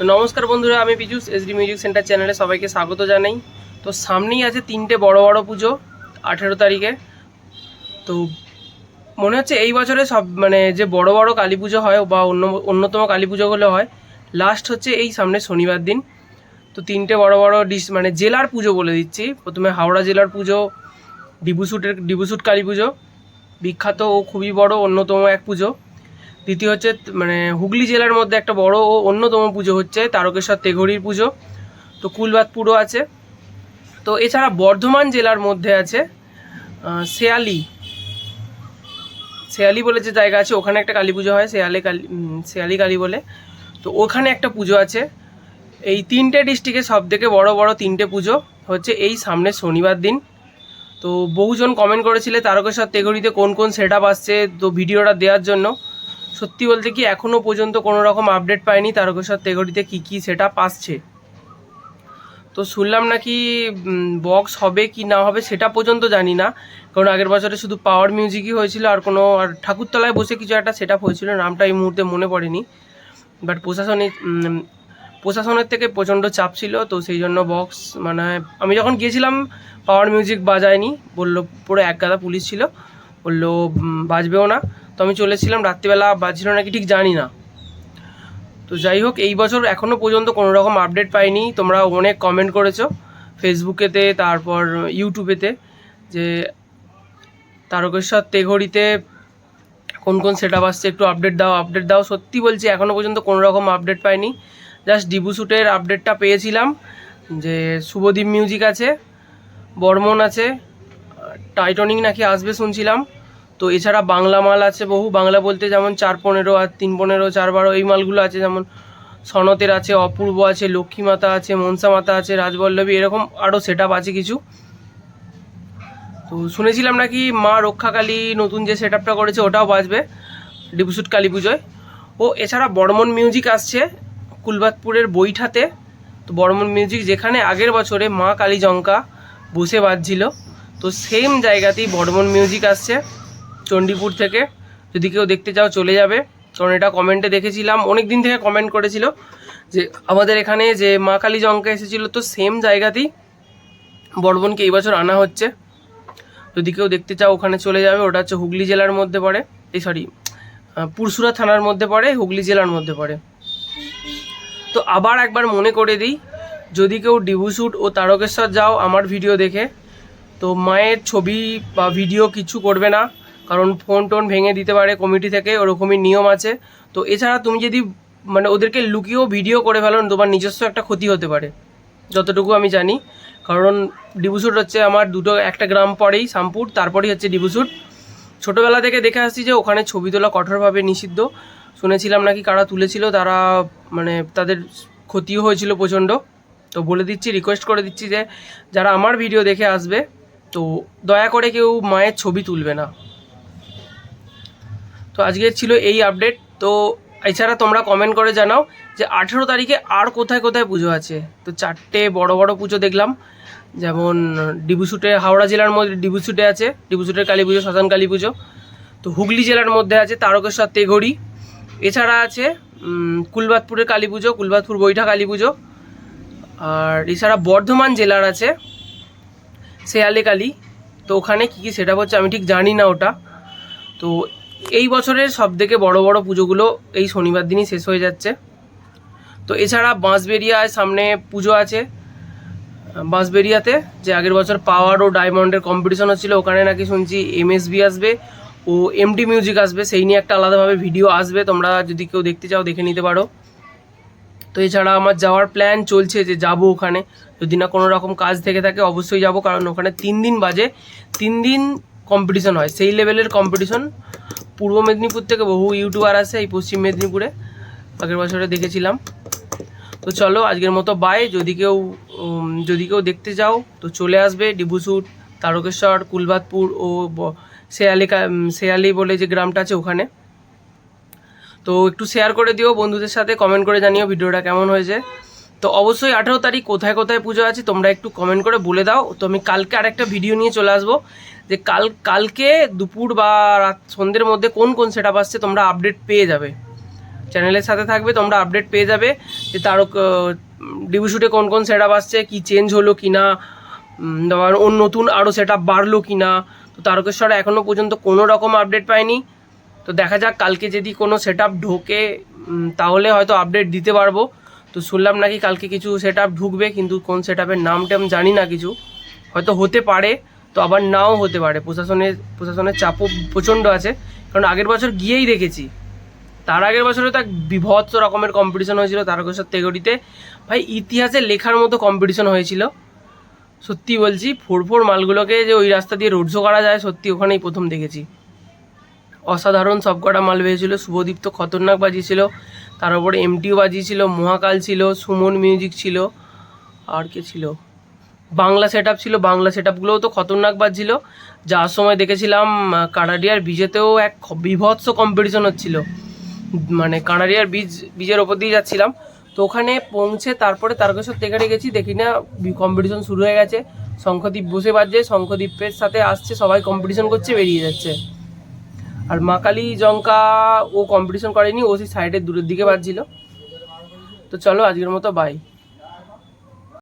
তো নমস্কার বন্ধুরা, আমি পিজুস এসডি মিউজিক সেন্টার চ্যানেলে সবাইকে স্বাগত জানাই। তো সামনেই আছে তিনটে বড় বড় পুজো, আঠেরো তারিখে। তো মনে হচ্ছে এই বছরে সব মানে যে বড় বড় কালী পুজো হয় বা অন্য, অন্যতম কালী পুজোগুলো হয় লাস্ট হচ্ছে এই সামনে শনিবার দিন। তো তিনটে বড় বড় ডিস মানে জেলার পুজো বলে দিচ্ছি। প্রথমে হাওড়া জেলার পুজো, ডিবুসুটের, ডিবুসুট কালী পুজো। বিখ্যাত ও খুবই বড় অন্যতম এক পুজো। দ্বিতীয় হচ্ছে মানে হুগলি জেলার মধ্যে একটা বড় ও অন্যতম পুজো হচ্ছে তারকেশ্বর তেঘড়ির পুজো। তো কুলবাদপুরও আছে। তো এছাড়া বর্ধমান জেলার মধ্যে আছে শেয়ালি। শেয়ালি বলে যে জায়গা আছে, ওখানে একটা কালী পুজো হয়, শেয়ালি কালী শেয়ালি কালী বলে। তো ওখানে একটা পুজো আছে। এই তিনটে ডিস্ট্রিক্টে সব থেকে বড় বড় তিনটে পুজো হচ্ছে এই সামনে শনিবার দিন। তো বহুজন কমেন্ট করেছিলে তারকেশ্বর তেঘড়িতে কোন কোন সেট আসছে, তো ভিডিওটা দেওয়ার জন্য। সত্যি বলতে কি এখনও পর্যন্ত কোনো রকম আপডেট পাইনি তারকেশ্বর তেঘড়িতে কী কী সেটা আসছে। তো শুনলাম নাকি বক্স হবে কি না হবে সেটা পর্যন্ত জানি না। কারণ আগের বছরে শুধু পাওয়ার মিউজিকই হয়েছিল আর কোনো, আর ঠাকুরতলায় বসে কিছু একটা সেট আপ হয়েছিল, নামটা এই মুহূর্তে মনে পড়েনি। বাট প্রশাসনিক প্রশাসনের থেকে প্রচণ্ড চাপ ছিল, তো সেই জন্য বক্স মানে আমি যখন গিয়েছিলাম পাওয়ার মিউজিক বাজায়নি, বলল পুরো এক গাদা পুলিশ ছিল, বলল বাজবেও না। তো আমি চলেছিলাম রাত্রিবেলা, বাজছিল নাকি ঠিক জানি না। তো যাই হোক, এই বছর এখনও পর্যন্ত কোনো রকম আপডেট পাইনি। তোমরা অনেক কমেন্ট করেছ ফেসবুকেতে তারপর ইউটিউবেতে যে তারকেশ্বর তেঘড়িতে কোন কোন সেট আপ আসছে একটু আপডেট দাও আপডেট দাও। সত্যি বলছি এখনও পর্যন্ত কোনো রকম আপডেট পাইনি। জাস্ট ডিবু শ্যুটের আপডেটটা পেয়েছিলাম। যে শুভদীপ মিউজিক আছে, বর্মন আছে টাইটনিক নাকি আসবে শুনছিলাম। তো এছাড়া বাংলা মাল আছে বহু। বাংলা বলতে যেমন চার পনেরো আর তিন পনেরো, চার বারো এই মালগুলো আছে যেমন সনতের আছে, অপূর্ব আছে, লক্ষ্মী মাতা আছে, মনসা মাতা আছে, রাজবল্লভী, এরকম আরও সেট আছে কিছু। তো শুনেছিলাম নাকি মা রক্ষাকালী নতুন যে সেট করেছে ওটাও বাজবে ডিবুসুট কালী পুজোয়। ও এছাড়া বর্মন মিউজিক আসছে কুলবাতপুরের বৈঠাতে। তো বর্মন মিউজিক যেখানে আগের বছরে মা কালী জঙ্কা বসে বাজছিল। তো সেম জায়গাতেই বর্মন মিউজিক আসছে। চণ্ডীপুর থেকে। যদি কেউ দেখতে চাও, চলে যাবে। কারণ এটা কমেন্টে দেখেছিলাম অনেক দিন থেকে কমেন্ট করেছিল যে আমাদের এখানে যে মা কালী জঙ্কা এসেছিল, তো সেম জায়গাতেই বর্মনকে এই বছর আনা হচ্ছে। যদি কেউ দেখতে চাও, ওখানে চলে যাবে। ওটা হচ্ছে হুগলি জেলার মধ্যে পড়ে। এই সরি পুরসুরা থানার মধ্যে পড়ে, হুগলি জেলার মধ্যে পড়ে। তো আবার একবার মনে করে দিই, যদি কেউ ডিবুসুট ও তারকেশ্বর যাও আমার ভিডিও দেখে, তো মায়ের ছবি বা ভিডিও কিছু করবে না। কারণ ফোন টোন ভেঙে দিতে পারে কমিটি থেকে, ওরকমই নিয়ম আছে। তো এছাড়া তুমি যদি মানে ওদেরকে লুকিয়েও ভিডিও করে ফেলো, তোমার নিজস্ব একটা ক্ষতি হতে পারে। যতটুকু আমি জানি। কারণ ডিবুসুট হচ্ছে আমার দুটো, একটা গ্রাম পরেই শামপুর তারপরেই হচ্ছে ডিবুসুট। ছোটোবেলা থেকে দেখে আসছি যে ওখানে ছবি তোলা কঠোরভাবে নিষিদ্ধ। শুনেছিলাম নাকি কারা তুলেছিল, তারা মানে তাদের ক্ষতিও হয়েছিল প্রচণ্ড। তো বলে দিচ্ছি রিকোয়েস্ট করে দিচ্ছি যে, যারা আমার ভিডিও দেখে আসবে, তো দয়া করে কেউ মায়ের ছবি তুলবে না। তো আজকে ছিল এই আপডেট তো এছাড়া তোমরা কমেন্ট করে জানাও যে আঠেরো তারিখে আর কোথায় কোথায় পুজো আছে। তো চারটে বড় বড় পুজো দেখলাম। যেমন ডিবুসুটে, হাওড়া জেলার মধ্যে ডিবুসুটে আছে। ডিবুসুটের কালী পুজো, শ্মশান কালী পুজো। তো হুগলি জেলার মধ্যে আছে তারকেশ্বর তেঘড়ি। এছাড়া আছে কুলবাদপুরের কালী পুজো কুলবাদপুর বৈঠা কালী পুজো। আর এছাড়া বর্ধমান জেলার আছে, শেয়ালে কালী। তো ওখানে কী কী সেটা হচ্ছে আমি ঠিক জানি না ওটা। তো এই বছরের সব থেকে বড় বড় পুজোগুলো এই শনিবার দিনই শেষ হয়ে যাচ্ছে। তো এছাড়া বাঁশবেরিয়ায় সামনে পুজো আছে। বাঁশবেরিয়াতে যে আগের বছর পাওয়ার ও ডায়মন্ডের কম্পিটিশন হচ্ছিল, ওখানে নাকি শুনছি এমএসবি আসবে ও এমডি মিউজিক আসবে, সেই নিয়ে একটা আলাদাভাবে ভিডিও আসবে। তোমরা যদি কেউ দেখতে চাও, দেখে নিতে পারো। তো এছাড়া আমার যাওয়ার প্ল্যান চলছে যে যাব ওখানে। যদি না কোনো রকম কাজ থেকে থাকে, অবশ্যই যাব। কারণ ওখানে তিন দিন বাজে। তিন দিন কম্পিটিশন হয়। সেই লেভেলের কম্পিটিশন পূর্ব মেদিনীপুর থেকে বহু ইউটিউবার আসে এই পশ্চিম মেদিনীপুরে। আগের বছরে দেখেছিলাম। তো চলো, আজকের মতো বাই যদি কেউ যদি কেউ দেখতে যাও তো চলে আসবে ডিবুসুট তারকেশ্বর কুলবাদপুর ও শেয়ালি শেয়ালি বলে যে গ্রামটা আছে ওখানে। তো একটু শেয়ার করে দিও বন্ধুদের সাথে কমেন্ট করে জানিও ভিডিওটা কেমন হয়েছে। তো অবশ্যই আঠেরো তারিখ কোথায় কোথায় পুজো আছে তোমরা একটু কমেন্ট করে বলে দাও। তো আমি কালকে আরেকটা ভিডিও নিয়ে চলে আসব। যে কাল, কালকে দুপুর বা রাত সন্ধ্যের মধ্যে কোন কোন সেট আপ আসছে তোমরা আপডেট পেয়ে যাবে। চ্যানেলের সাথে থাকবে, তোমরা আপডেট পেয়ে যাবে যে তারও ডিবু শুটে কোন কোন সেট আপ আসছে, কী চেঞ্জ হলো কি না ওর নতুন আরও সেট আপ বাড়লো কি না তো তারকেশ্বর এখনও পর্যন্ত কোনো রকম আপডেট পাইনি। তো দেখা যাক কালকে যদি কোনো সেট আপ ঢোকে তাহলে হয়তো আপডেট দিতে পারব। তো শুনলাম নাকি কালকে কিছু সেট ঢুকবে, কিন্তু কোন সেট আপের নামটা আমি জানি না কিছু। হয়তো হতে পারে, তো আবার নাও হতে পারে। প্রশাসনের প্রশাসনের চাপও প্রচণ্ড আছে। কারণ আগের বছর গিয়েই দেখেছি। তার আগের বছরে তো এক বিভৎস রকমের কম্পিটিশন হয়েছিল তারকেশ্বর তেগড়িতে। ভাই, ইতিহাসে লেখার মতো কম্পিটিশন হয়েছিল। সত্যি বলছি ফোর ফোর মালগুলোকে যে ওই রাস্তা দিয়ে রোড শো করা যায়, সত্যি ওখানেই প্রথম দেখেছি। অসাধারণ সবকটা মাল বেরিয়েছিল শুভদীপ তো খতরনাক বাজিয়েছিল, তার উপরে এমটিও বাজিয়েছিল, মহাকাল ছিল, সুমন মিউজিক ছিল, আর কে ছিল? বাংলা সেট ছিল, বাংলা সেট আপগুলোও তো খতরনাক বাজছিল যার সময় দেখেছিলাম কানাডিয়ার বীজেতেও এক বিভৎস কম্পিটিশন হচ্ছিল। মানে কানাডিয়ার বীজ, বীজের ওপর দিয়ে যাচ্ছিলাম। তো ওখানে পৌঁছে তারপরে তারকেশ্বর তেকারে গেছি, দেখি না কম্পিটিশন শুরু হয়ে গেছে। শঙ্খদ্বীপ বসে বাজছে শঙ্খদ্বীপের সাথে আসছে, সবাই কম্পিটিশন করছে, বেরিয়ে যাচ্ছে। আর মাকালি জঙ্কা ও কম্পিটিশন করেনি, ও সেই সাইডের দূরের দিকে বাজছিল তো চলো আজকের মতো বাই